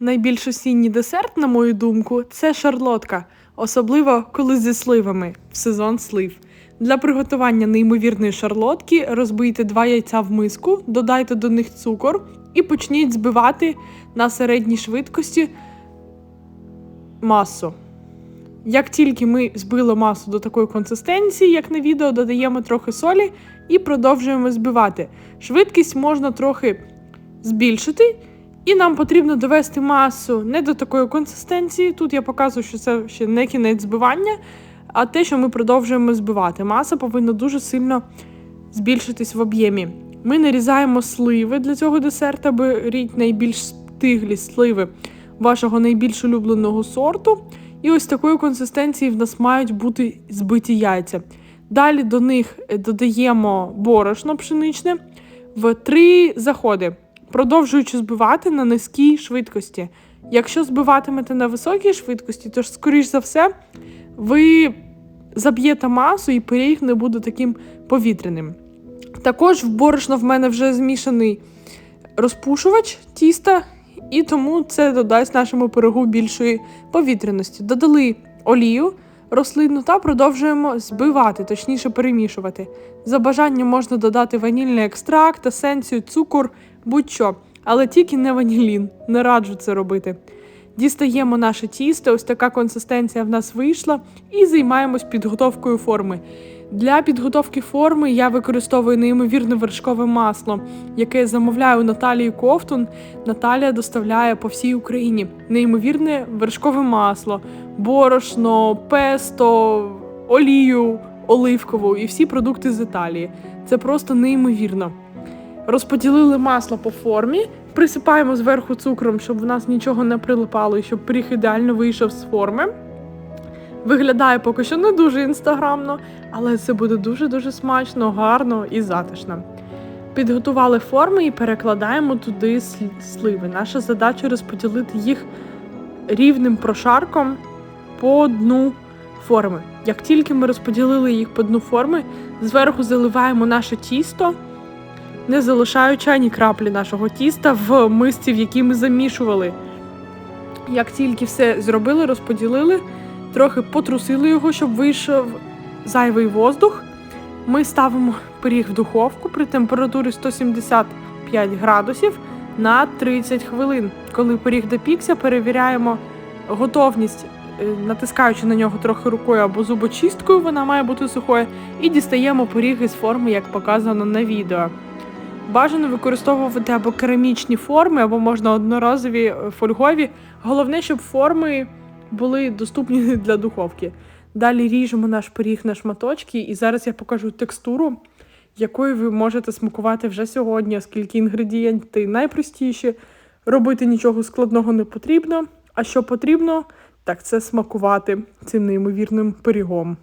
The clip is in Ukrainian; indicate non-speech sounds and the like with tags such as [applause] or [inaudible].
Найбільш осінній десерт, на мою думку, це шарлотка, особливо коли зі сливами в сезон слив. Для приготування неймовірної шарлотки розбийте два яйця в миску, додайте до них цукор і почніть збивати на середній швидкості масу. Як тільки ми збили масу до такої консистенції, як на відео, додаємо трохи солі і продовжуємо збивати. Швидкість можна трохи збільшити, і нам потрібно довести масу не до такої консистенції. Тут я показую, що це ще не кінець збивання, а те, що ми продовжуємо збивати. Маса повинна дуже сильно збільшитись в об'ємі. Ми нарізаємо сливи для цього десерта, беріть найбільш стиглі сливи вашого найбільш улюбленого сорту. І ось такої консистенції в нас мають бути збиті яйця. Далі до них додаємо борошно пшеничне в три заходи, продовжуючи збивати на низькій швидкості. Якщо збиватимете на високій швидкості, то ж, скоріш за все, ви заб'єте масу і пиріг не буде таким повітряним. Також в борошно в мене вже змішаний розпушувач тіста, і тому це додасть нашому пирогу більшої повітряності. Додали олію рослинну та продовжуємо збивати, точніше перемішувати. За бажанням можна додати ванільний екстракт, есенцію, цукор, будь-що, але тільки не ванілін. Не раджу це робити. Дістаємо наше тісто, ось така консистенція в нас вийшла, і займаємось підготовкою форми. Для підготовки форми я використовую неймовірне вершкове масло, яке замовляю Наталії Ковтун. Наталія доставляє по всій Україні неймовірне вершкове масло, борошно, песто, олію оливкову і всі продукти з Італії. Це просто неймовірно. Розподілили масло по формі, присипаємо зверху цукром, щоб в нас нічого не прилипало і щоб пиріг ідеально вийшов з форми. Виглядає поки що не дуже інстаграмно, але це буде дуже-дуже смачно, гарно і затишно. Підготували форми і перекладаємо туди сливи. Наша задача розподілити їх рівним прошарком по дну форми. Як тільки ми розподілили їх по дну форми, зверху заливаємо наше тісто, не залишаючи ані краплі нашого тіста в мисці, в якій ми замішували. Як тільки все зробили, розподілили, трохи потрусили його, щоб вийшов зайвий воздух. Ми ставимо пиріг в духовку при температурі 175 градусів на 30 хвилин. Коли пиріг допікся, перевіряємо готовність, е, натискаючи на нього трохи рукою або зубочисткою, вона має бути сухою, і дістаємо пиріг із форми, як показано на відео. Бажано використовувати або керамічні форми, або можна одноразові е, фольгові. Головне, щоб форми були доступні [laughs] для духовки. Далі ріжемо наш пиріг на шматочки, і зараз я покажу текстуру, якою ви можете смакувати вже сьогодні, оскільки інгредієнти найпростіші. Робити нічого складного не потрібно. А що потрібно, так це смакувати цим неймовірним пирігом.